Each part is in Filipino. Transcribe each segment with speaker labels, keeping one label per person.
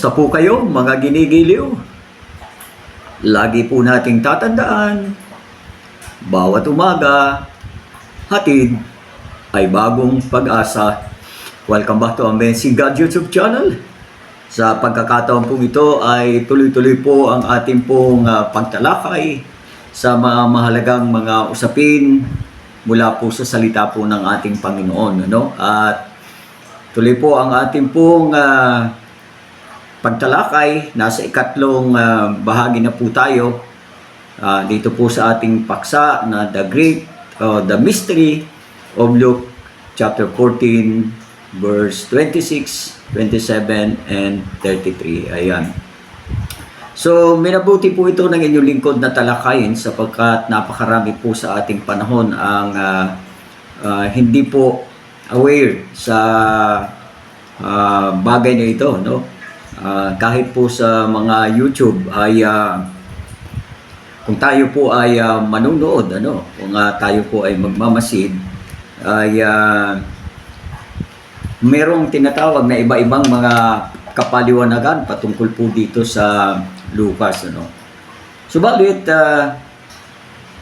Speaker 1: Kumusta po kayo mga ginigiliw? Lagi po nating tatandaan, bawat umaga, hatid ay bagong pag-asa. Welcome back to Amazing God YouTube channel. Sa pagkakataon po ito ay tuloy-tuloy po ang ating pong ah, pagtalakay sa mga mahalagang mga usapin mula po sa salita po ng ating Panginoon. Ano? At tuloy po ang ating pong ah, pagtalakay. Nasa ikatlong ah, bahagi na po tayo Ah, dito po sa ating paksa na The Great, uh, The Mystery of Luke chapter 14 verse 26, 27, and 33. Ayan. So, minabuti po ito ng inyong lingkod na talakayin sapagkat napakarami po sa ating panahon ang ah, ah, hindi po aware sa ah, bagay na ito, no? Ah, kahit po sa mga YouTube ay ah, kung tayo po ay ah, manunood, ano, kung ah, tayo po ay magmamasid, ay ah, merong tinatawag na iba-ibang mga kapaliwanagan patungkol po dito sa Lucas, ano. Subalit, ah,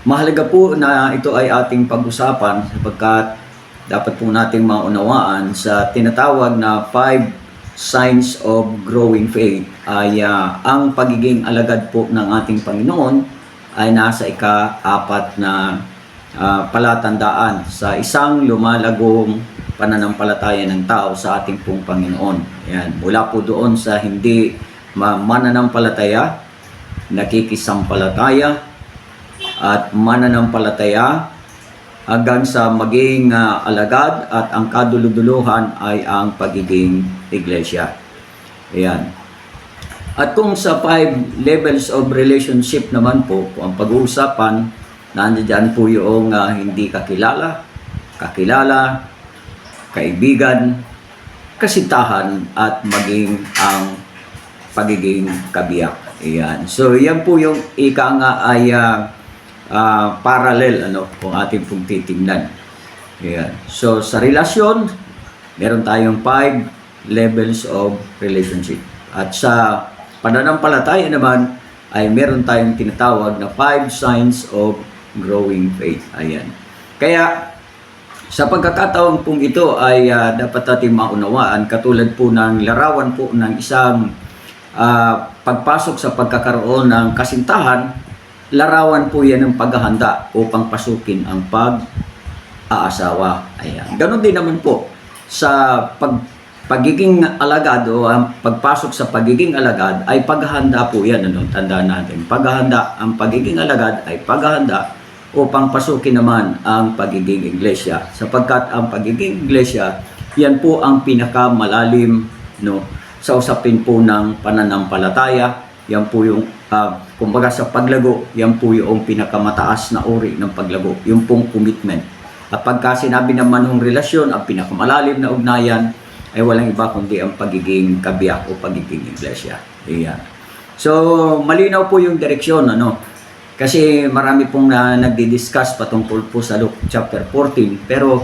Speaker 1: mahalaga po na ito ay ating pag-usapan sapagkat dapat po nating maunawaan sa tinatawag na five signs of growing faith ay ah, ang pagiging alagad po ng ating Panginoon ay nasa ika-apat na ah, palatandaan sa isang lumalagong pananampalataya ng tao sa ating pong Panginoon. Ayan, mula po doon sa hindi ma- mananampalataya, nakikisampalataya, at mananampalataya hanggang sa maging ah, alagad at ang kaduluduluhan ay ang pagiging iglesia. Ayan. At kung sa five levels of relationship naman po, kung ang pag-uusapan, nandiyan po yung ah, hindi kakilala, kakilala, kaibigan, kasintahan, at maging ang pagiging kabiyak. Ayan. So, yan po yung ika nga ay ah, ah, parallel ano, kung ating pong titingnan. Ayan. So, sa relasyon, meron tayong five levels of relationship. At sa pananampalataya naman, ay meron tayong tinatawag na five signs of growing faith. Ayan. Kaya, sa pagkakataon pong ito ay ah, dapat natin maunawaan katulad po ng larawan po ng isang ah, pagpasok sa pagkakaroon ng kasintahan, larawan po yan ng paghahanda upang pasukin ang pag-aasawa. Ayan. Ganon din naman po sa pag pagiging alagad o ang pagpasok sa pagiging alagad ay paghahanda po yan. Ano? Tandaan natin. Paghahanda, ang pagiging alagad ay paghahanda upang pasukin naman ang pagiging iglesia. Sapagkat ang pagiging iglesia, yan po ang pinakamalalim no, sa usapin po ng pananampalataya. Yan po yung, ah, kumbaga sa paglago, yan po yung pinakamataas na uri ng paglago. Yung pong commitment. At pagka sinabi naman ng relasyon, ang pinakamalalim na ugnayan, ay walang iba kundi ang pagiging kabiyak o pagiging iglesia. Iyan. So, malinaw po yung direksyon, ano, kasi marami pong na nagdi-discuss patungkol po sa Luke chapter 14 pero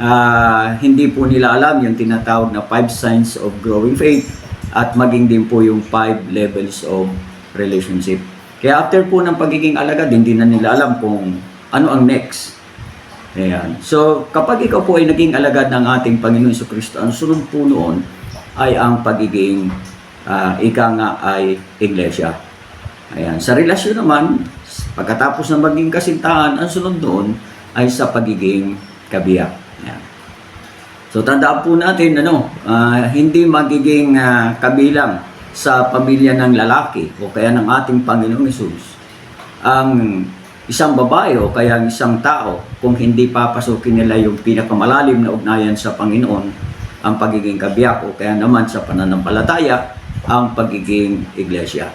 Speaker 1: ah, hindi po nila alam yung tinatawag na five signs of growing faith at maging din po yung five levels of relationship. Kaya after po ng pagiging alagad, hindi na nila alam kung ano ang next. Ayan. So, kapag ikaw po ay naging alagad ng ating Panginoon sa Kristo, ang sunod po noon ay ang pagiging ah, ika nga ay iglesia. Ayan. Sa relasyon naman, pagkatapos ng maging kasintahan, ang sunod doon ay sa pagiging kabiyak. Ayan. So tandaan po natin ano, ah, hindi magiging ah, kabilang sa pamilya ng lalaki o kaya ng ating Panginoong Yesus ang isang babae o kaya ang isang tao kung hindi papasukin nila yung pinakamalalim na ugnayan sa Panginoon ang pagiging kabiyak o kaya naman sa pananampalataya ang pagiging iglesia.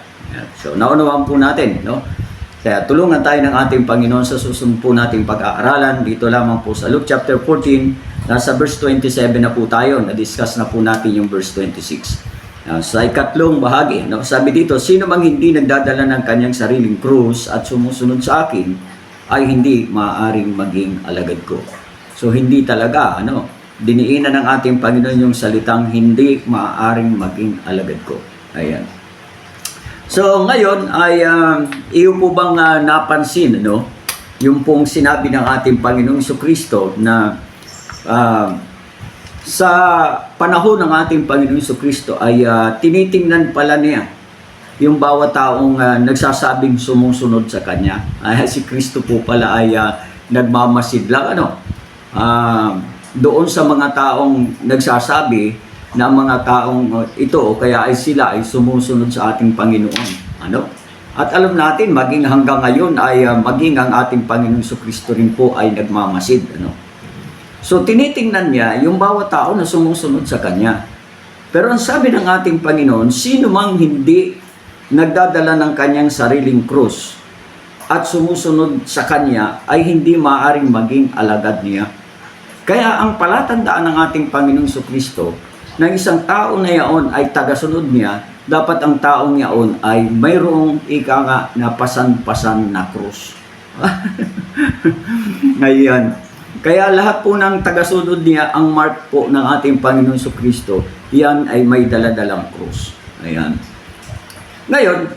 Speaker 1: So naunawaan po natin, no? Kaya tulungan tayo ng ating Panginoon sa susunod po nating pag-aaralan dito lamang po sa Luke chapter 14 nasa verse 27 na po tayo na-discuss na po natin yung verse 26 Ah, sa ikatlong bahagi sabi dito sino mang hindi nagdadala ng kanyang sariling krus at sumusunod sa akin ay hindi maaaring maging alagad ko so hindi talaga ano diniinan ng ating Panginoon yung salitang hindi maaaring maging alagad ko Ayan. So ngayon ay um, iyo po bang ah, napansin no yung pong sinabi ng ating Panginoong Kristo na ah, sa panahon ng ating Panginoong Kristo ay ah, tinitingnan pala niya yung bawat taong ah, nagsasabing sumusunod sa kanya. Ay si Kristo po pala ay ah, nagmamasid lang ano. Ah, doon sa mga taong nagsasabi na mga taong uh, ito o kaya ay sila ay sumusunod sa ating Panginoon. Ano? At alam natin, maging hanggang ngayon ay uh, maging ang ating Panginoon Kristo rin po ay nagmamasid. Ano? So tinitingnan niya yung bawat tao na sumusunod sa Kanya. Pero ang sabi ng ating Panginoon, sino mang hindi nagdadala ng kanyang sariling krus at sumusunod sa Kanya ay hindi maaring maging alagad niya. Kaya ang palatandaan ng ating Panginoong Kristo na isang tao na yaon ay tagasunod niya, dapat ang taong yaon ay mayroong ika nga na pasan-pasan na krus. Ngayon, kaya lahat po ng tagasunod niya, ang mark po ng ating Panginoon Kristo, yan ay may daladalang krus. Ayan. Ngayon,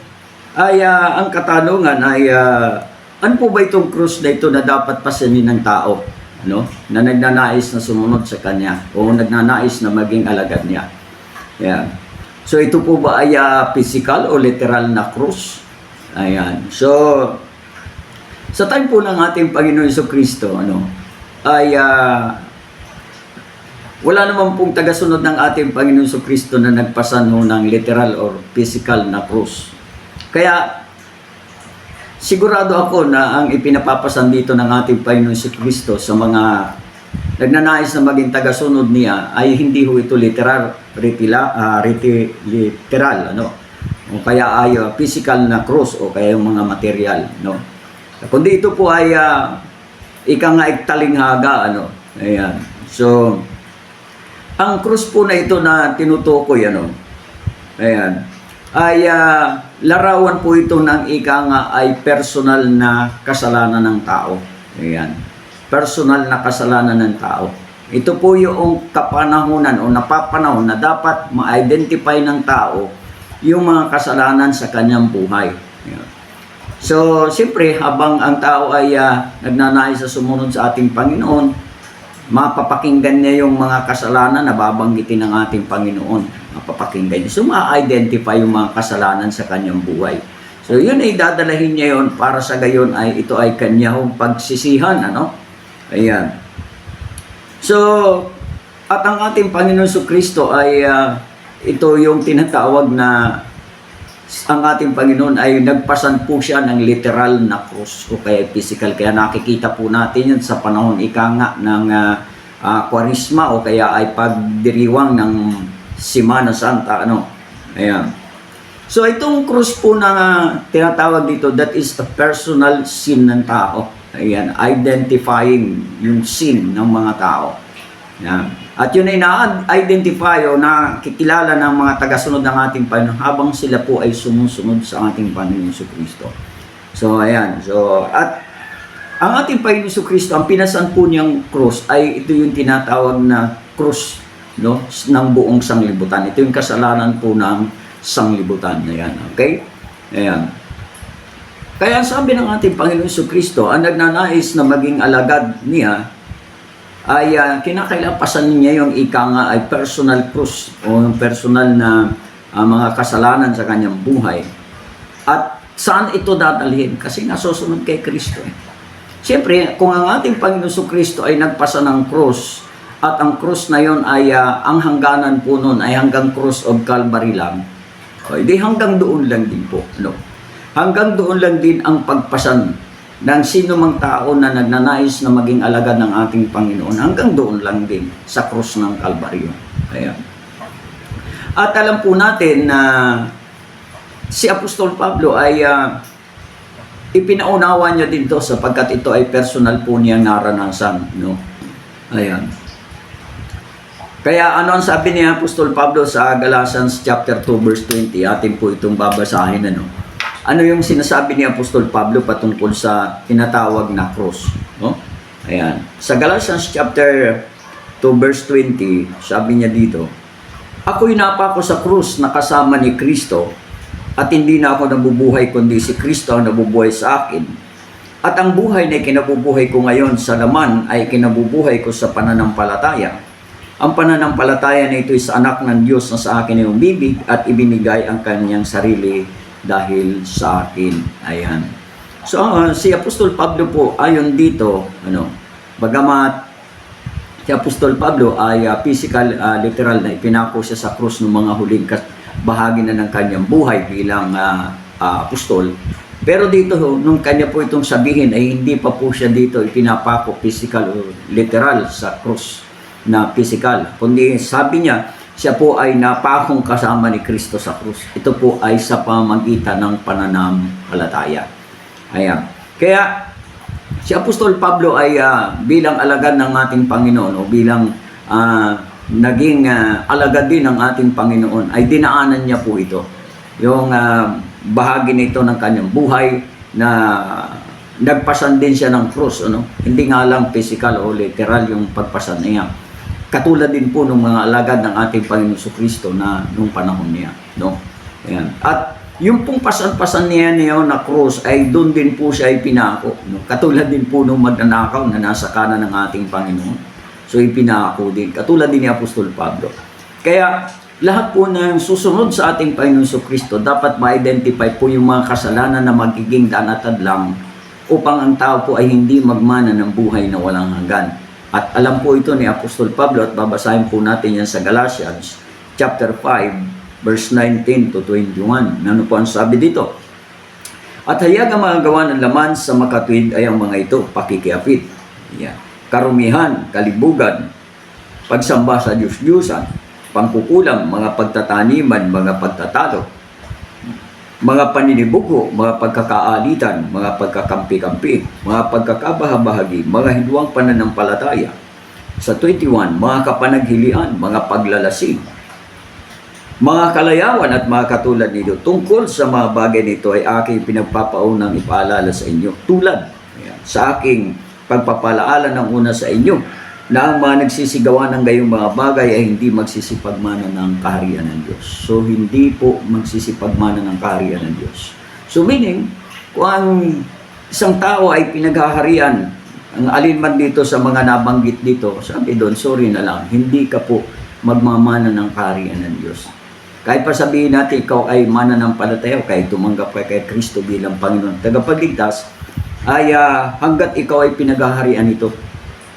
Speaker 1: ay ah, ang katanungan ay ah, ano po ba itong krus na ito na dapat pasanin ng tao? No? Na nagnanais na sumunod sa kanya o nagnanais na maging alagad niya. Ayan. So ito po ba ay ah, physical o literal na krus? Ayan. So sa time po ng ating Panginoon Kristo, ano, ay ah, wala naman pong tagasunod ng ating Panginoon Hesus Kristo na nagpasan ho ng literal or physical na krus. Kaya sigurado ako na ang ipinapapasan dito ng ating Panginoon Hesus Kristo sa mga nagnanais na maging tagasunod niya ay hindi ho ito literal, ritila, ah, riti, literal, ano? O kaya ay ah, physical na cross o kaya yung mga material, no? Kundi ito po ay uh, ika nga iktalinghaga, ano? Ayan. So, ang cross po na ito na tinutukoy, ano? Ayan. Ay ah, larawan po ito ng ika nga ay personal na kasalanan ng tao. Ayan. Personal na kasalanan ng tao. Ito po yung kapanahunan o napapanahon na dapat ma-identify ng tao yung mga kasalanan sa kanyang buhay. Ayan. So, siyempre, habang ang tao ay ah, nagnanais sa sumunod sa ating Panginoon, mapapakinggan niya yung mga kasalanan na babanggitin ng ating Panginoon. Mapapakinggan niya. So, ma-identify yung mga kasalanan sa kanyang buhay. So, yun ay dadalahin niya yon para sa gayon ay ito ay kanyang pagsisihan. Ano? Ayan. So, at ang ating Panginoon Kristo ay ah, ito yung tinatawag na ang ating Panginoon ay nagpasan po siya ng literal na krus o kaya physical. Kaya nakikita po natin yun sa panahon ika nga ng uh, uh, kwarisma o kaya ay pagdiriwang ng Simana Santa. Ano? Ayan. So itong krus po na uh, tinatawag dito, that is a personal sin ng tao. Ayan, identifying yung sin ng mga tao. Yan. At yun ay na-identify o nakikilala ng mga tagasunod ng ating Panginoon habang sila po ay sumusunod sa ating Panginoon sa Kristo. So, ayan. So, at ang ating Panginoon sa Kristo, ang pinasan po niyang cross ay ito yung tinatawag na cross no, ng buong sanglibutan. Ito yung kasalanan po ng sanglibutan. Ayan. Okay? Ayan. Kaya sabi ng ating Panginoon sa Kristo, ang nagnanais na maging alagad niya ay uh, kinakailapasan niya yung ika nga ay personal cross o yung personal na uh, mga kasalanan sa kanyang buhay. At saan ito dadalhin? Kasi nasusunod kay Kristo. Eh. Siyempre, kung ang ating Panginoon Kristo ay nagpasa ng cross at ang cross na yon ay uh, ang hangganan po nun ay hanggang cross of Calvary lang, o, di hanggang doon lang din po. No? Hanggang doon lang din ang pagpasan ng sino mang tao na nagnanais na maging alagad ng ating Panginoon hanggang doon lang din sa krus ng Kalbaryo. Ayan. At alam po natin na si Apostol Pablo ay uh, ipinaunawa niya din to sapagkat ito ay personal po niyang naranasan. No? Ayan. Kaya ano ang sabi ni Apostol Pablo sa Galatians chapter 2 verse 20, atin po itong babasahin ano ano yung sinasabi ni Apostol Pablo patungkol sa tinatawag na cross. No? Ayan. Sa Galatians chapter 2 verse 20, sabi niya dito, Ako'y napako sa krus na kasama ni Kristo at hindi na ako nabubuhay kundi si Kristo ang nabubuhay sa akin. At ang buhay na kinabubuhay ko ngayon sa laman ay kinabubuhay ko sa pananampalataya. Ang pananampalataya na ito is anak ng Diyos na sa akin ay umibig at ibinigay ang kanyang sarili dahil sa akin. Ayan. So, uh, si Apostol Pablo po, ayon dito, ano, bagamat si Apostol Pablo ay uh, physical, uh, literal na ipinako siya sa krus ng mga huling bahagi na ng kanyang buhay bilang uh, uh, apostol. Pero dito, nung kanya po itong sabihin, ay hindi pa po siya dito ipinapako physical o literal sa krus na physical. Kundi sabi niya, siya po ay napakong kasama ni Kristo sa krus. Ito po ay sa pamagitan ng pananampalataya. Ayan. Kaya, si Apostol Pablo ay ah, bilang alagad ng ating Panginoon o bilang ah, naging ah, alagad din ng ating Panginoon ay dinaanan niya po ito. Yung ah, bahagi nito ng kanyang buhay na nagpasan din siya ng krus. Ano? Hindi nga lang physical o literal yung pagpasan niya. Katulad din po ng mga alagad ng ating Panginoon Kristo na nung panahon niya. No? Ayan. At yung pong pasan-pasan niya niya na krus ay doon din po siya ipinako. No? Katulad din po nung magnanakaw na nasa kanan ng ating Panginoon. So ipinako din. Katulad din ni Apostol Pablo. Kaya lahat po ng susunod sa ating Panginoon Kristo dapat ma-identify po yung mga kasalanan na magiging danatad lang upang ang tao po ay hindi magmana ng buhay na walang hanggan. At alam po ito ni Apostol Pablo at babasahin po natin yan sa Galatians chapter 5 verse 19 to 21. Ano po ang sabi dito? At hayag ang mga gawa ng laman sa makatwid ay ang mga ito, pakikiapit, yeah. karumihan, kalibugan, pagsamba sa Diyos-Diyusan, pangkukulam, mga pagtataniman, mga pagtatalo, mga paninibugo, mga pagkakaalitan, mga pagkakampi-kampi, mga pagkakabahabahagi, mga hinduang pananampalataya. Sa 21, mga kapanaghilian, mga paglalasing, mga kalayawan at mga katulad nito. Tungkol sa mga bagay nito ay aking pinagpapaunang ipaalala sa inyo. Tulad sa aking pagpapalaala ng una sa inyo na ang mga nagsisigawa ng gayong mga bagay ay hindi magsisipagmana ng kaharian ng Diyos. So, hindi po magsisipagmana ng kaharian ng Diyos. So, meaning, kung ang isang tao ay pinaghaharian, ang alin man dito sa mga nabanggit dito, sabi doon, sorry na lang, hindi ka po magmamana ng kaharian ng Diyos. Kahit pa sabihin natin, ikaw ay mana ng palataya, kahit tumanggap ka kay Kristo bilang Panginoon tagapagligtas, ay ah, hanggat ikaw ay pinaghaharian ito,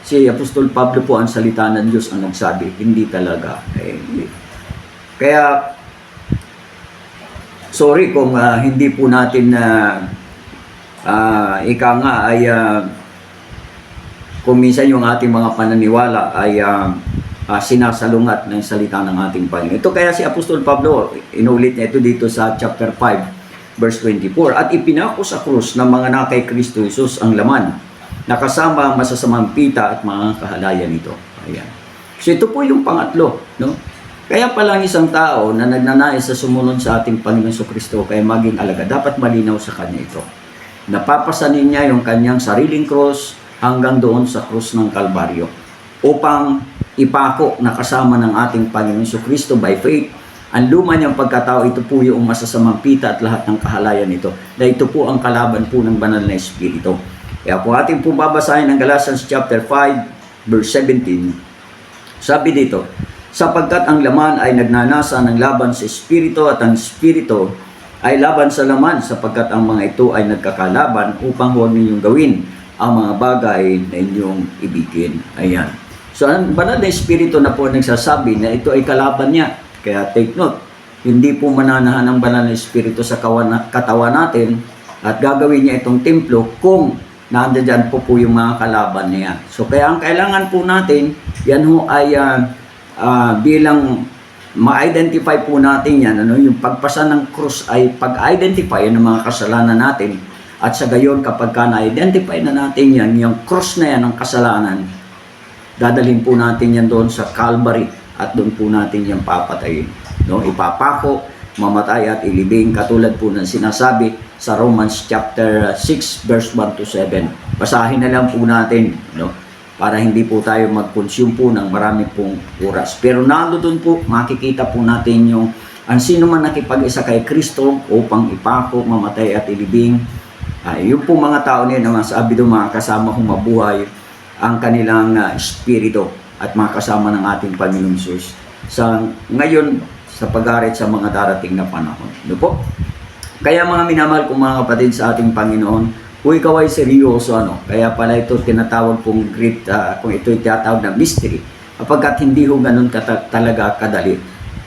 Speaker 1: si Apostol Pablo po ang salita ng Diyos ang nagsabi, hindi talaga. Eh, hindi. Kaya, sorry kung ah, hindi po natin na ah, ika nga ay ah, kung minsan yung ating mga pananiwala ay ah, ah, sinasalungat ng salita ng ating Panginoon. Ito kaya si Apostol Pablo, inulit niya ito dito sa chapter 5, verse 24. At ipinako sa krus ng mga nakay Kristo Jesus ang laman, nakasama ang masasamang pita at mga kahalayan nito. Ayan. So ito po yung pangatlo. No? Kaya pala ang isang tao na nagnanais sa sumunod sa ating Panginoon sa Kristo kaya maging alaga, dapat malinaw sa kanya ito. Napapasanin niya yung kanyang sariling cross hanggang doon sa krus ng Kalbaryo upang ipako na kasama ng ating Panginoon sa Kristo by faith ang luma niyang pagkatao, ito po yung masasamang pita at lahat ng kahalayan nito. Na ito po ang kalaban po ng banal na Espiritu. Kaya kung ating po babasahin ang Galatians chapter 5, verse 17, sabi dito, sapagkat ang laman ay nagnanasa ng laban sa Espiritu at ang Espiritu ay laban sa laman sapagkat ang mga ito ay nagkakalaban upang huwag ninyong gawin ang mga bagay na inyong ibigin. Ayan. So, ang banal na Espiritu na po nagsasabi na ito ay kalaban niya. Kaya take note, hindi po mananahan ang banal na Espiritu sa katawan natin at gagawin niya itong templo kung nandiyan po po yung mga kalaban niya. So kaya ang kailangan po natin, yan ho ay ah, ah, bilang ma-identify po natin yan, ano, yung pagpasa ng krus ay pag-identify ng mga kasalanan natin at sa gayon kapag ka na-identify na natin yan, yung krus na yan ng kasalanan, dadalhin po natin yan doon sa Calvary at doon po natin yan papatayin. No? Ipapako, mamatay at ilibing katulad po ng sinasabi sa Romans chapter 6 verse 1 to 7. Basahin na lang po natin, no? para hindi po tayo mag-consume po ng marami pong oras. Pero nandoon po, makikita po natin yung ang sino man nakipag-isa kay Kristo upang ipako, mamatay at ilibing. Ay, yung po mga tao na sabi doon mga kasama kong mabuhay ang kanilang ah, espiritu at mga kasama ng ating Panginoong Jesus sa ngayon sa pag-arit sa mga darating na panahon. Ano po? Kaya mga minamahal kong mga kapatid sa ating Panginoon, kung ikaw ay seryoso, ano, kaya pala ito tinatawag kong great, ah, kung ito tinatawag na mystery, kapagkat hindi ho ganun kata- talaga kadali.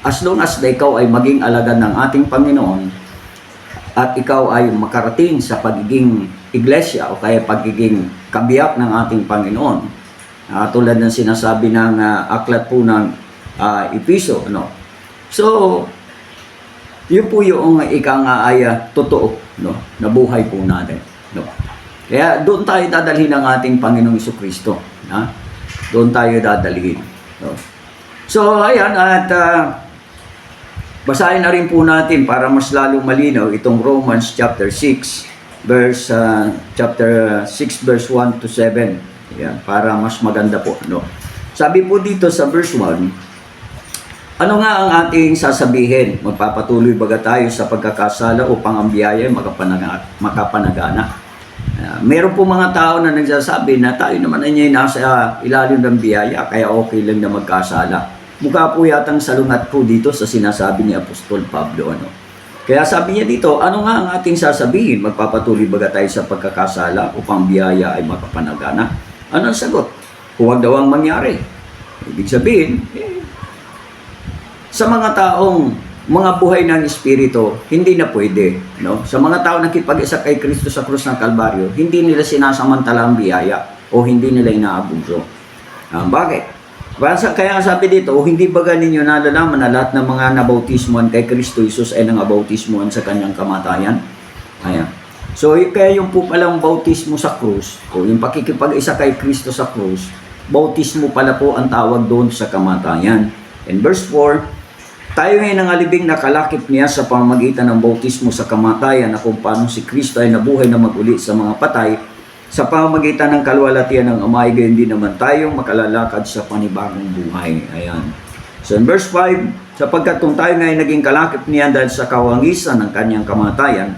Speaker 1: As long as na ikaw ay maging alagad ng ating Panginoon, at ikaw ay makarating sa pagiging iglesia o kaya pagiging kabiyak ng ating Panginoon. Ah, tulad ng sinasabi ng ah, aklat po ng ah, Episo. No? So, yun po yung ika nga ay ah, totoo no? na buhay po natin. No? Kaya doon tayo dadalhin ng ating Panginoong Iso Kristo. Ha? Doon tayo dadalhin. No? So, ayan, at ah, Basahin na rin po natin para mas lalong malinaw itong Romans chapter 6 verse uh, chapter 6 verse 1 to 7. Yan, para mas maganda po, no. Sabi po dito sa verse 1, ano nga ang ating sasabihin? Magpapatuloy baga tayo sa pagkakasala upang ang biyaya ay makapanaga, makapanagana? Uh, meron po mga tao na nagsasabi na tayo naman ay nasa ilalim ng biyaya kaya okay lang na magkasala. Mukha po yatang salungat po dito sa sinasabi ni Apostol Pablo. Ano? Kaya sabi niya dito, ano nga ang ating sasabihin? Magpapatuloy baga tayo sa pagkakasala upang biyaya ay makapanagana? Ano ang sagot? Huwag daw ang mangyari. Ibig sabihin, eh, sa mga taong mga buhay ng Espiritu, hindi na pwede. No? Sa mga tao nakipag-isa kay Kristo sa krus ng Kalbaryo, hindi nila sinasamantala ang biyaya o hindi nila inaabuso. Ah, bakit? Basta kaya sabi dito, hindi ba ninyo nalalaman na lahat ng mga nabautismuhan kay Kristo Jesus ay nangabautismuhan sa kanyang kamatayan? Ayan. So, kaya yung po palang bautismo sa krus, o yung pakikipag-isa kay Kristo sa krus, bautismo pala po ang tawag doon sa kamatayan. In verse 4, tayo ngayon ang alibing nakalakip niya sa pamamagitan ng bautismo sa kamatayan na kung paano si Kristo ay nabuhay na maguli sa mga patay sa pamamagitan ng kalwalatian ng Amay, gayon din naman tayong makalalakad sa panibagong buhay. Ayan. So in verse 5, sapagkat kung tayo ngayon naging kalakip niya dahil sa kawangisan ng kanyang kamatayan,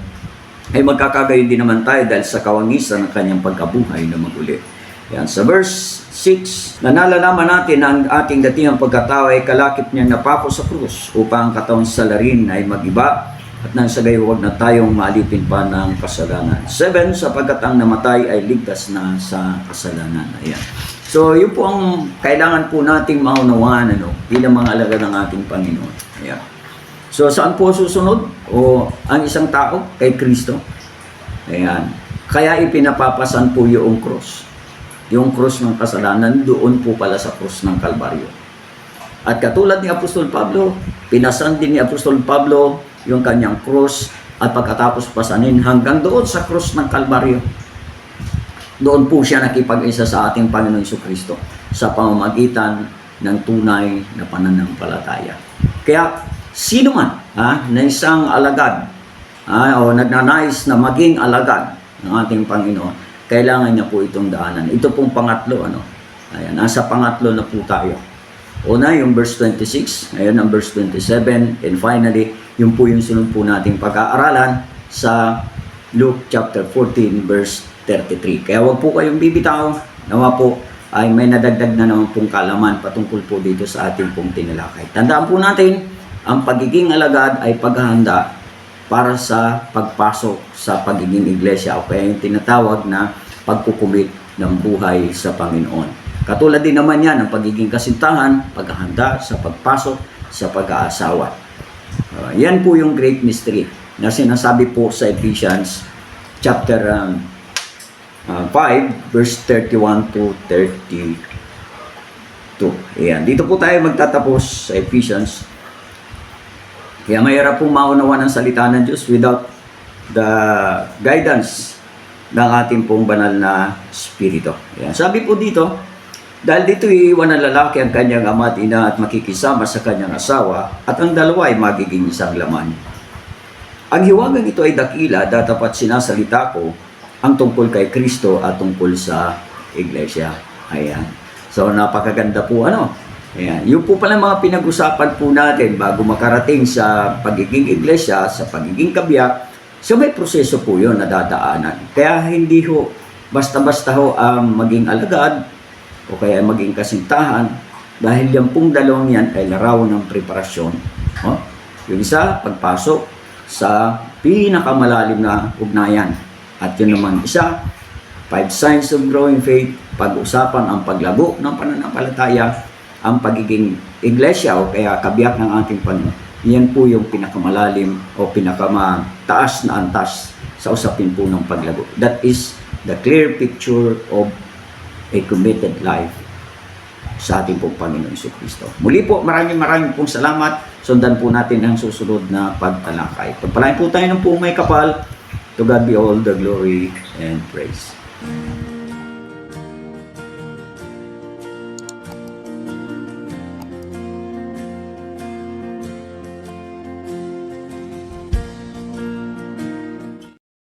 Speaker 1: ay magkakagayon din naman tayo dahil sa kawangisan ng kanyang pagkabuhay na maguli. Yan. Sa verse 6, na nalalaman natin na ang ating datingang pagkatao ay kalakip niyang napako sa krus upang ang katawan sa larin ay magiba at nang sa gayo huwag na tayong maalipin pa ng kasalanan. 7, sapagkat ang namatay ay ligtas na sa kasalanan. Ayan. So, yun po ang kailangan po nating maunawaan ano, bilang mga alaga ng ating Panginoon. Ayan. So, saan po susunod? O ang isang tao kay Kristo? Ayan. Kaya ipinapapasan po yung cross. Yung cross ng kasalanan, doon po pala sa cross ng Kalbaryo. At katulad ni Apostol Pablo, pinasan din ni Apostol Pablo yung kanyang cross at pagkatapos pasanin hanggang doon sa cross ng Kalbaryo. Doon po siya nakipag-isa sa ating Panginoon Iso Kristo sa pamamagitan ng tunay na pananampalataya. Kaya sino man ha, na isang alagad ha, o nagnanais na maging alagad ng ating Panginoon, kailangan niya po itong daanan. Ito pong pangatlo. Ano? Ayan, nasa pangatlo na po tayo. Una, yung verse 26, ngayon ang verse 27, and finally, yung po yung sunod po nating pag-aaralan sa Luke chapter 14, verse 33. Kaya wag po kayong bibitaw, nawa po ay may nadagdag na naman pong kalaman patungkol po dito sa ating pong tinalakay. Tandaan po natin, ang pagiging alagad ay paghahanda para sa pagpasok sa pagiging iglesia o kaya yung tinatawag na pagkukumit ng buhay sa Panginoon. Katulad din naman yan ang pagiging kasintahan, paghahanda sa pagpasok sa pag-aasawa. Uh, yan po yung great mystery na sinasabi po sa Ephesians chapter um, uh, 5 verse 31 to 32. Ayan. Dito po tayo magtatapos sa Ephesians. Kaya mahirap pong maunawa ng salita ng Diyos without the guidance ng ating pong banal na spirito. Ayan. Sabi po dito, dahil dito iiwan ng lalaki ang kanyang ama at ina at makikisama sa kanyang asawa at ang dalawa ay magiging isang laman. Ang hiwagang ito ay dakila datapat sinasalita ko ang tungkol kay Kristo at tungkol sa iglesia. Ayan. So, napakaganda po ano. Ayan. Yung po pala mga pinag-usapan po natin bago makarating sa pagiging iglesia, sa pagiging kabiyak, so may proseso po yun na dadaanan. Kaya hindi ho, basta-basta ho ang maging alagad o kaya maging kasintahan dahil yan pong dalawang yan ay larawan ng preparasyon. Oh? Yung isa, pagpasok sa pinakamalalim na ugnayan. At yun naman isa, five signs of growing faith, pag-usapan ang paglago ng pananampalataya, ang pagiging iglesia o kaya kabiyak ng ating Panginoon. Yan po yung pinakamalalim o pinakamataas na antas sa usapin po ng paglago. That is the clear picture of a committed life sa ating pong Panginoon Iso Kristo. Muli po, maraming maraming pong salamat. Sundan po natin ang susunod na pagtalakay. Pagpalain po tayo ng pong may kapal. To God be all the glory and praise.